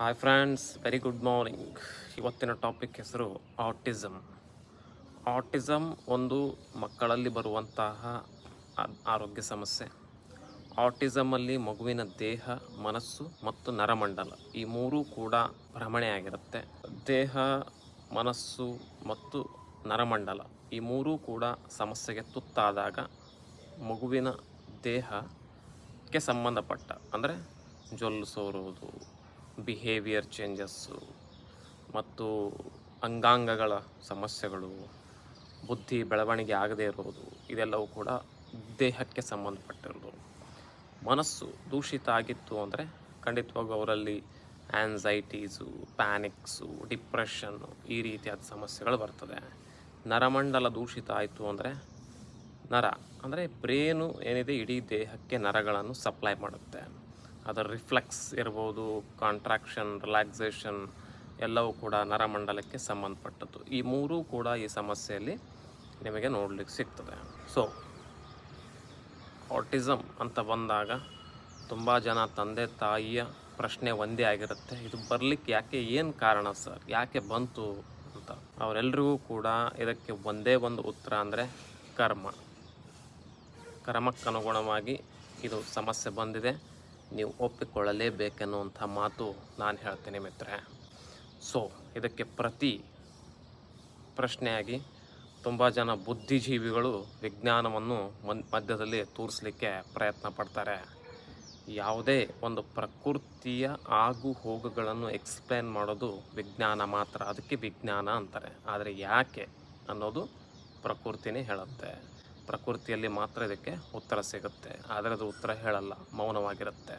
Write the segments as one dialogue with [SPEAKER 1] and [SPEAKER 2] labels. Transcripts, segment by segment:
[SPEAKER 1] Hi friends very good morning ಇವತ್ತಿನ topic ಹೆಸರು autism autism ಒಂದು ಮಕ್ಕಳಲ್ಲಿ ಬರುವಂತಹ ಆರೋಗ್ಯ ಸಮಸ್ಯೆ. ಆಟಿಸಮಲ್ಲಿ ಮಗುವಿನ ದೇಹ, ಮನಸ್ಸು ಮತ್ತು ನರಮಂಡಲ ಈ ಮೂರೂ ಕೂಡ ಭ್ರಮಣೆಯಾಗಿರುತ್ತೆ ದೇಹ, ಮನಸ್ಸು ಮತ್ತು ನರಮಂಡಲ ಈ ಮೂರೂ ಕೂಡ ಸಮಸ್ಯೆಗೆ ತುತ್ತಾದಾಗ ಮಗುವಿನ ದೇಹಕ್ಕೆ ಸಂಬಂಧಪಟ್ಟ ಅಂದರೆ ಜೊಲ್ಲು ಸೋರುವುದು ಬಿಹೇವಿಯರ್ ಚೇಂಜಸ್ಸು ಮತ್ತು ಅಂಗಾಂಗಗಳ ಸಮಸ್ಯೆಗಳು, ಬುದ್ಧಿ ಬೆಳವಣಿಗೆ ಆಗದೇ ಇರುವುದು, ಇದೆಲ್ಲವೂ ಕೂಡ ದೇಹಕ್ಕೆ ಸಂಬಂಧಪಟ್ಟಿರೋದು ಮನಸ್ಸು ದೂಷಿತ ಆಗಿತ್ತು ಅಂದರೆ ಖಂಡಿತವಾಗೂ ಅವರಲ್ಲಿ ಆ್ಯನ್ಸೈಟೀಸು ಪ್ಯಾನಿಕ್ಸು ಡಿಪ್ರೆಷನ್ನು ಈ ರೀತಿಯಾದ ಸಮಸ್ಯೆಗಳು ಬರ್ತದೆ. ನರಮಂಡಲ ದೂಷಿತ ಆಯಿತು ಅಂದರೆ ನರ, ಅಂದರೆ ಬ್ರೇನು ಏನಿದೆ, ಇಡೀ ದೇಹಕ್ಕೆ ನರಗಳನ್ನು ಸಪ್ಲೈ ಮಾಡುತ್ತೆ. ಅದರ ರಿಫ್ಲೆಕ್ಸ್ ಇರ್ಬೋದು ಕಾಂಟ್ರಾಕ್ಷನ್ ರಿಲ್ಯಾಕ್ಸೇಷನ್ ಎಲ್ಲವೂ ಕೂಡ ನರಮಂಡಲಕ್ಕೆ ಸಂಬಂಧಪಟ್ಟದ್ದು. ಈ ಮೂರೂ ಕೂಡ ಈ ಸಮಸ್ಯೆಯಲ್ಲಿ ನಿಮಗೆ ನೋಡಲಿಕ್ಕೆ ಸಿಗ್ತದೆ. ಸೊ ಆಟಿಸಮ್ ಅಂತ ಬಂದಾಗ ತುಂಬ ಜನ ತಂದೆ, ತಾಯಿಯ ಪ್ರಶ್ನೆ ಒಂದೇ ಆಗಿರುತ್ತೆ. ಇದು ಬರಲಿಕ್ಕೆ ಯಾಕೆ, ಏನು ಕಾರಣ ಸರ್? ಯಾಕೆ ಬಂತು ಅಂತ. ಅವರೆಲ್ಲರಿಗೂ ಕೂಡ ಇದಕ್ಕೆ ಒಂದೇ ಒಂದು ಉತ್ತರ ಅಂದರೆ ಕರ್ಮ. ಕರ್ಮಕ್ಕನುಗುಣವಾಗಿ ಇದು ಸಮಸ್ಯೆ ಬಂದಿದೆ. ನೀವು ಒಪ್ಪಿಕೊಳ್ಳಲೇಬೇಕೆನ್ನುವಂಥ ಮಾತು ನಾನು ಹೇಳ್ತೇನೆ ಮಿತ್ರೆ ಸೊ ಇದಕ್ಕೆ ಪ್ರತಿ ಪ್ರಶ್ನೆಯಾಗಿ ತುಂಬ ಜನ ಬುದ್ಧಿಜೀವಿಗಳು ವಿಜ್ಞಾನವನ್ನು ಮಧ್ಯದಲ್ಲಿ ತೋರಿಸಲಿಕ್ಕೆ ಪ್ರಯತ್ನ ಪಡ್ತಾರೆ. ಯಾವುದೇ ಒಂದು ಪ್ರಕೃತಿಯ ಆಗು ಹೋಗುಗಳನ್ನು ಎಕ್ಸ್ಪ್ಲೇನ್ ಮಾಡೋದು ವಿಜ್ಞಾನ ಮಾತ್ರ. ಅದಕ್ಕೆ ವಿಜ್ಞಾನ ಅಂತಾರೆ. ಆದರೆ ಯಾಕೆ ಅನ್ನೋದು ಪ್ರಕೃತಿನೇ ಹೇಳುತ್ತೆ. ಪ್ರಕೃತಿಯಲ್ಲಿ ಮಾತ್ರ ಇದಕ್ಕೆ ಉತ್ತರ ಸಿಗುತ್ತೆ. ಆದರೆ ಅದು ಉತ್ತರ ಹೇಳಲ್ಲ, ಮೌನವಾಗಿರುತ್ತೆ.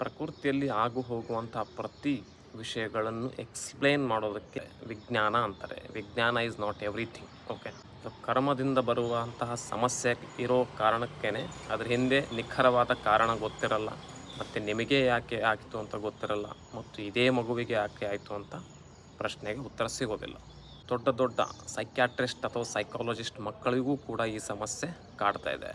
[SPEAKER 1] ಪ್ರಕೃತಿಯಲ್ಲಿ ಆಗು ಹೋಗುವಂತಹ ಪ್ರತಿ ವಿಷಯಗಳನ್ನು ಎಕ್ಸ್ಪ್ಲೇನ್ ಮಾಡೋದಕ್ಕೆ ವಿಜ್ಞಾನ ಅಂತಾರೆ. ವಿಜ್ಞಾನ is not everything okay so ಕರ್ಮದಿಂದ ಬರುವಂತಹ ಸಮಸ್ಯೆ ಇರೋ ಕಾರಣಕ್ಕೇ ಅದ್ರ ಹಿಂದೆ ನಿಖರವಾದ ಕಾರಣ ಗೊತ್ತಿರಲ್ಲ, ಮತ್ತು ನಿಮಗೆ ಯಾಕೆ ಆಯಿತು ಅಂತ ಗೊತ್ತಿರಲ್ಲ, ಮತ್ತು ಇದೇ ಮಗುವಿಗೆ ಯಾಕೆ ಆಯಿತು ಅಂತ ಪ್ರಶ್ನೆಗೆ ಉತ್ತರ ಸಿಗೋದಿಲ್ಲ. ದೊಡ್ಡ ದೊಡ್ಡ ಸೈಕ್ಯಾಟ್ರಿಸ್ಟ್ ಅಥವಾ ಸೈಕಾಲಜಿಸ್ಟ್ ಮಕ್ಕಳಿಗೂ ಕೂಡ ಈ ಸಮಸ್ಯೆ ಕಾಡ್ತಾ ಇದೆ.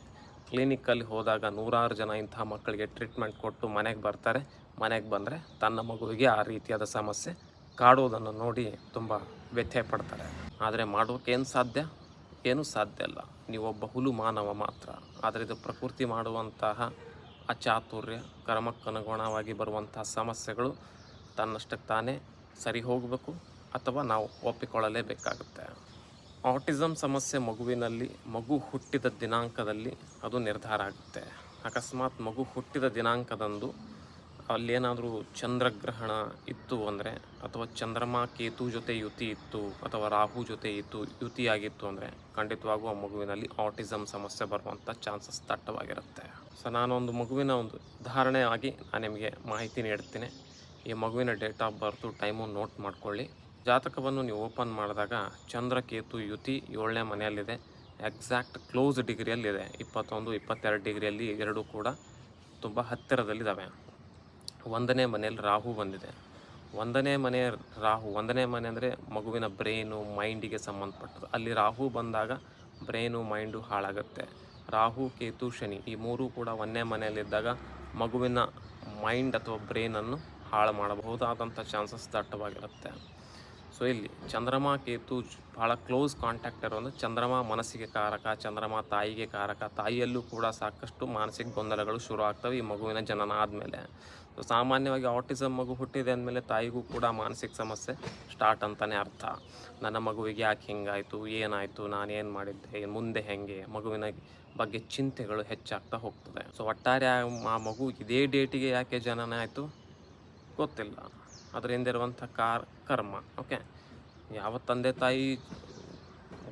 [SPEAKER 1] ಕ್ಲಿನಿಕ್ಕಲ್ಲಿ ಹೋದಾಗ ನೂರಾರು ಜನ ಇಂತಹ ಮಕ್ಕಳಿಗೆ ಟ್ರೀಟ್ಮೆಂಟ್ ಕೊಟ್ಟು ಮನೆಗೆ ಬರ್ತಾರೆ. ಮನೆಗೆ ಬಂದರೆ ತನ್ನ ಮಗುವಿಗೆ ಆ ರೀತಿಯಾದ ಸಮಸ್ಯೆ ಕಾಡುವುದನ್ನು ನೋಡಿ ತುಂಬ ವ್ಯಥೆ ಪಡ್ತಾರೆ. ಆದರೆ ಮಾಡೋಕ್ಕೇನು ಸಾಧ್ಯ? ಏನೂ ಸಾಧ್ಯ ಇಲ್ಲ ನೀವೊಬ್ಬ ಹುಲು ಮಾನವ ಮಾತ್ರ. ಆದರೆ ಇದು ಪ್ರಕೃತಿ ಮಾಡುವಂತಹ ಅಚಾತುರ್ಯ, ಕರ್ಮಕ್ಕನುಗುಣವಾಗಿ ಬರುವಂತಹ ಸಮಸ್ಯೆಗಳು ತನ್ನಷ್ಟಕ್ಕೆ ತಾನೇ ಸರಿ ಹೋಗಬೇಕು. ಅಥವಾ ನಾವು ಒಪ್ಪಿಕೊಳ್ಳಲೇಬೇಕಾಗುತ್ತೆ. ಆಟಿಸಮ್ ಸಮಸ್ಯೆ ಮಗುವಿನಲ್ಲಿ, ಮಗು ಹುಟ್ಟಿದ ದಿನಾಂಕದಲ್ಲಿ ಅದು ನಿರ್ಧಾರ ಆಗುತ್ತೆ. ಅಕಸ್ಮಾತ್ ಮಗು ಹುಟ್ಟಿದ ದಿನಾಂಕದಂದು ಅಲ್ಲೇನಾದರೂ ಚಂದ್ರಗ್ರಹಣ ಇತ್ತು ಅಂದರೆ, ಅಥವಾ ಚಂದ್ರಮ ಕೇತು ಜೊತೆ ಯುತಿ ಇತ್ತು, ಅಥವಾ ರಾಹು ಜೊತೆ ಇತ್ತು, ಯುತಿಯಾಗಿತ್ತು ಅಂದರೆ ಖಂಡಿತವಾಗೂ ಆ ಮಗುವಿನಲ್ಲಿ ಆಟಿಸಮ್ ಸಮಸ್ಯೆ ಬರುವಂಥ ಚಾನ್ಸಸ್ ದಟ್ಟವಾಗಿರುತ್ತೆ. ಸೊ, ನಾನೊಂದು ಮಗುವಿನ ಒಂದು ಉದಾಹರಣೆ ಆಗಿ ನಾನು ನಿಮಗೆ ಮಾಹಿತಿ ನೀಡ್ತೀನಿ. ಈ ಮಗುವಿನ date of birth, time note ಮಾಡ್ಕೊಳ್ಳಿ. ಜಾತಕವನ್ನು ನೀವು ಓಪನ್ ಮಾಡಿದಾಗ ಚಂದ್ರ ಕೇತು ಯುತಿ ಏಳನೇ ಮನೆಯಲ್ಲಿದೆ. ಎಕ್ಸಾಕ್ಟ್ ಕ್ಲೋಸ್ ಡಿಗ್ರಿಯಲ್ಲಿದೆ ಇಪ್ಪತ್ತೊಂದು, ಇಪ್ಪತ್ತೆರಡು ಡಿಗ್ರಿಯಲ್ಲಿ ಎರಡೂ ಕೂಡ ತುಂಬ ಹತ್ತಿರದಲ್ಲಿದ್ದಾವೆ. ಒಂದನೇ ಮನೆಯಲ್ಲಿ ರಾಹು ಬಂದಿದೆ. ಒಂದನೇ ಮನೆ ರಾಹು, ಒಂದನೇ ಮನೆ ಅಂದರೆ ಮಗುವಿನ ಬ್ರೈನು ಮೈಂಡಿಗೆ ಸಂಬಂಧಪಟ್ಟದ್ದು. ಅಲ್ಲಿ ರಾಹು ಬಂದಾಗ ಬ್ರೈನು ಮೈಂಡು ಹಾಳಾಗುತ್ತೆ. ರಾಹು, ಕೇತು, ಶನಿ ಈ ಮೂರೂ ಕೂಡ ಒಂದನೇ ಮನೆಯಲ್ಲಿದ್ದಾಗ ಮಗುವಿನ ಮೈಂಡ್ ಅಥವಾ ಬ್ರೈನನ್ನು ಹಾಳು ಮಾಡಬಹುದಾದಂಥ ಚಾನ್ಸಸ್ ದಟ್ಟವಾಗಿರುತ್ತೆ. ಸೊ ಇಲ್ಲಿ ಚಂದ್ರಮ ಕೇತು ಭಾಳ ಕ್ಲೋಸ್ ಕಾಂಟ್ಯಾಕ್ಟ್ ಇರೋದು ಚಂದ್ರಮ ಮನಸ್ಸಿಗೆ ಕಾರಕ, ಚಂದ್ರಮ ತಾಯಿಗೆ ಕಾರಕ, ತಾಯಿಯಲ್ಲೂ ಕೂಡ ಸಾಕಷ್ಟು ಮಾನಸಿಕ ಗೊಂದಲಗಳು ಶುರು ಆಗ್ತವೆ ಈ ಮಗುವಿನ ಜನನ ಆದಮೇಲೆ. ಸೊ ಸಾಮಾನ್ಯವಾಗಿ ಆಟಿಸಮ್ ಮಗು ಹುಟ್ಟಿದೆ ಅಂದಮೇಲೆ ತಾಯಿಗೂ ಕೂಡ ಮಾನಸಿಕ ಸಮಸ್ಯೆ ಸ್ಟಾರ್ಟ್ ಅಂತಲೇ ಅರ್ಥ. ನನ್ನ ಮಗುವಿಗೆ ಯಾಕೆ ಹಿಂಗಾಯಿತು, ಏನಾಯಿತು ನಾನೇನು ಮಾಡಿದ್ದೆ, ಮುಂದೆ ಹೆಂಗೆ, ಮಗುವಿನ ಬಗ್ಗೆ ಚಿಂತೆಗಳು ಹೆಚ್ಚಾಗ್ತಾ ಹೋಗ್ತದೆ. ಸೊ ಒಟ್ಟಾರೆ ಆ ಮಗು ಇದೇ ಡೇಟಿಗೆ ಯಾಕೆ ಜನನ ಆಯಿತು? ಗೊತ್ತಿಲ್ಲ. ಅದರ ಹಿಂದಿರುವಂಥ ಕಾರ್ ಕರ್ಮ ಓಕೆ ಯಾವ ತಂದೆ ತಾಯಿ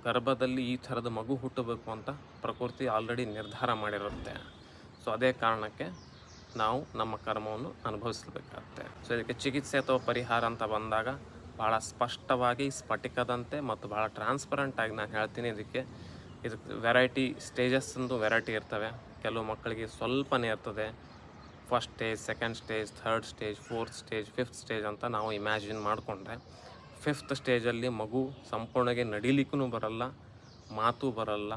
[SPEAKER 1] ಗರ್ಭದಲ್ಲಿ ಈ ಥರದ ಮಗು ಹುಟ್ಟಬೇಕು ಅಂತ ಪ್ರಕೃತಿ ಆಲ್ರೆಡಿ ನಿರ್ಧಾರ ಮಾಡಿರುತ್ತೆ. ಸೊ ಅದೇ ಕಾರಣಕ್ಕೆ ನಾವು ನಮ್ಮ ಕರ್ಮವನ್ನು ಅನುಭವಿಸಬೇಕಾಗುತ್ತೆ. ಸೊ ಇದಕ್ಕೆ ಚಿಕಿತ್ಸೆ ಅಥವಾ ಪರಿಹಾರ ಅಂತ ಬಂದಾಗ ಭಾಳ ಸ್ಪಷ್ಟವಾಗಿ, ಸ್ಫಟಿಕದಂತೆ ಮತ್ತು ಭಾಳ ಟ್ರಾನ್ಸ್ಪರೆಂಟಾಗಿ ನಾನು ಹೇಳ್ತೀನಿ ಇದಕ್ಕೆ. ಇದಕ್ಕೆ ವೆರೈಟಿ ಸ್ಟೇಜಸ್ ಒಂದು ವೆರೈಟಿ ಇರ್ತವೆ. ಕೆಲವು ಮಕ್ಕಳಿಗೆ ಸ್ವಲ್ಪನೇ ಇರ್ತದೆ. First stage second stage third stage fourth stage fifth stage ಅಂತ ನಾವು ಇಮ್ಯಾಜಿನ್ ಮಾಡಿಕೊಂಡ್ರೆ ಫಿಫ್ತ್ ಸ್ಟೇಜಲ್ಲಿ ಮಗು ಸಂಪೂರ್ಣಗೆ ನಡಿಲಿಕ್ಕೂ ಬರಲ್ಲ, ಮಾತು ಬರಲ್ಲ,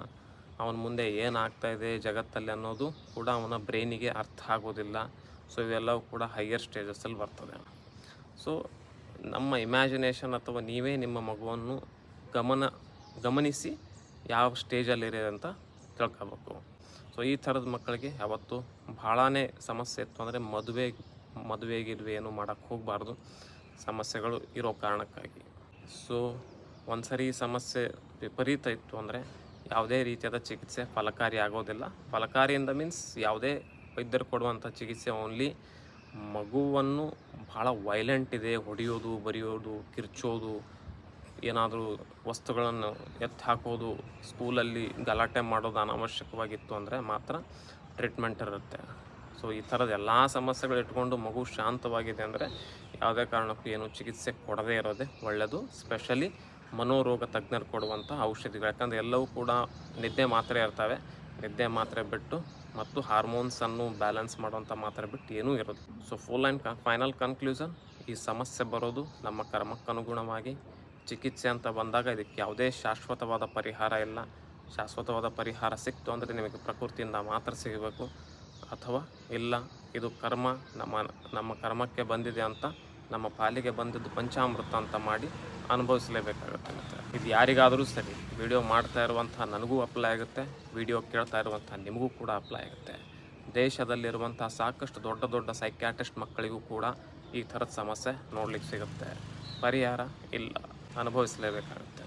[SPEAKER 1] ಅವನ ಮುಂದೆ ಏನಾಗ್ತಾಯಿದೆ ಜಗತ್ತಲ್ಲಿ ಅನ್ನೋದು ಕೂಡ ಅವನ ಬ್ರೈನಿಗೆ ಅರ್ಥ ಆಗೋದಿಲ್ಲ. ಸೊ ಇವೆಲ್ಲವೂ ಕೂಡ ಹೈಯರ್ ಸ್ಟೇಜಸ್ಸಲ್ಲಿ ಬರ್ತದೆ. ಸೊ ನಮ್ಮ ಇಮ್ಯಾಜಿನೇಷನ್ ಅಥವಾ ನೀವೇ ನಿಮ್ಮ ಮಗುವನ್ನು ಗಮನ, ಗಮನಿಸಿ ಯಾವ ಸ್ಟೇಜಲ್ಲಿದೆ ಅಂತ ತಿಳ್ಕೊಬೇಕು ಸೊ ಈ ಥರದ ಮಕ್ಕಳಿಗೆ ಯಾವತ್ತು ಭಾಳನೇ ಸಮಸ್ಯೆ ಇತ್ತು ಅಂದರೆ ಮದುವೆ ಮದುವೆ ಗಿದ್ವೆ ಏನು ಮಾಡೋಕ್ಕೆ ಹೋಗಬಾರ್ದು. ಸಮಸ್ಯೆಗಳು ಇರೋ ಕಾರಣಕ್ಕಾಗಿ. ಸೊ ಒಂದು ಸರಿ ಸಮಸ್ಯೆ ವಿಪರೀತ ಇತ್ತು ಅಂದರೆ ಯಾವುದೇ ರೀತಿಯಾದ ಚಿಕಿತ್ಸೆ ಫಲಕಾರಿ ಆಗೋದಿಲ್ಲ. ಫಲಕಾರಿಯಿಂದ ಮೀನ್ಸ್ ಯಾವುದೇ ವೈದ್ಯರು ಕೊಡುವಂಥ ಚಿಕಿತ್ಸೆ ಓನ್ಲಿ ಮಗುವನ್ನು ಭಾಳ ವೈಲೆಂಟ್ ಇದೆ, ಹೊಡೆಯೋದು, ಬರೆಯೋದು, ಕಿರ್ಚೋದು ಏನಾದರೂ ವಸ್ತುಗಳನ್ನು ಎತ್ತಿ ಹಾಕೋದು, ಸ್ಕೂಲಲ್ಲಿ ಗಲಾಟೆ ಮಾಡೋದು ಅನಾವಶ್ಯಕವಾಗಿತ್ತು ಅಂದರೆ ಮಾತ್ರ ಟ್ರೀಟ್ಮೆಂಟ್ ಇರುತ್ತೆ. ಸೊ ಈ ಥರದ ಎಲ್ಲ ಸಮಸ್ಯೆಗಳು ಇಟ್ಕೊಂಡು ಮಗು ಶಾಂತವಾಗಿದೆ ಅಂದರೆ ಯಾವುದೇ ಕಾರಣಕ್ಕೂ ಏನು ಚಿಕಿತ್ಸೆ ಕೊಡದೇ ಇರೋದೇ ಒಳ್ಳೆಯದು ಸ್ಪೆಷಲಿ ಮನೋರೋಗ ತಜ್ಞರು ಕೊಡುವಂಥ ಔಷಧಿಗಳು. ಯಾಕಂದರೆ ಎಲ್ಲವೂ ಕೂಡ ನಿದ್ದೆ ಮಾತ್ರೆ ಇರ್ತವೆ. ನಿದ್ದೆ ಮಾತ್ರೆ ಬಿಟ್ಟು ಮತ್ತು ಹಾರ್ಮೋನ್ಸನ್ನು ಬ್ಯಾಲೆನ್ಸ್ ಮಾಡುವಂಥ ಮಾತ್ರೆ ಬಿಟ್ಟು ಏನೂ ಇರೋದು so full and final conclusion ಈ ಸಮಸ್ಯೆ ಬರೋದು ನಮ್ಮ ಕರ್ಮಕ್ಕನುಗುಣವಾಗಿ. ಚಿಕಿತ್ಸೆ ಅಂತ ಬಂದಾಗ ಇದಕ್ಕೆ ಯಾವುದೇ ಶಾಶ್ವತವಾದ ಪರಿಹಾರ ಇಲ್ಲ. ಶಾಶ್ವತವಾದ ಪರಿಹಾರ ಸಿಕ್ತು ಅಂದರೆ ನಿಮಗೆ ಪ್ರಕೃತಿಯಿಂದ ಮಾತ್ರ ಸಿಗಬೇಕು ಅಥವಾ ಇಲ್ಲ. ಇದು ಕರ್ಮ, ನಮ್ಮ ನಮ್ಮ ಕರ್ಮಕ್ಕೆ ಬಂದಿದೆ ಅಂತ, ನಮ್ಮ ಪಾಲಿಗೆ ಬಂದಿದ್ದು ಪಂಚಾಮೃತ ಅಂತ ಮಾಡಿ ಅನುಭವಿಸಲೇಬೇಕಾಗುತ್ತೆ ಮತ್ತು. ಇದು ಯಾರಿಗಾದರೂ ಸರಿ, ವಿಡಿಯೋ ಮಾಡ್ತಾ ಇರುವಂಥ ನನಗೂ ಅಪ್ಲೈ ಆಗುತ್ತೆ, ವಿಡಿಯೋ ಕೇಳ್ತಾ ಇರುವಂಥ ನಿಮಗೂ ಕೂಡ ಅಪ್ಲೈ ಆಗುತ್ತೆ. ದೇಶದಲ್ಲಿರುವಂಥ ಸಾಕಷ್ಟು ದೊಡ್ಡ ದೊಡ್ಡ ಸೈಕ್ಯಾಟಿಸ್ಟ್ ಮಕ್ಕಳಿಗೂ ಕೂಡ ಈ ಥರದ ಸಮಸ್ಯೆ ನೋಡ್ಲಿಕ್ಕೆ ಸಿಗುತ್ತೆ. ಪರಿಹಾರ ಇಲ್ಲ. ಅನುಭವಿಸಲೇಬೇಕಾಗುತ್ತೆ.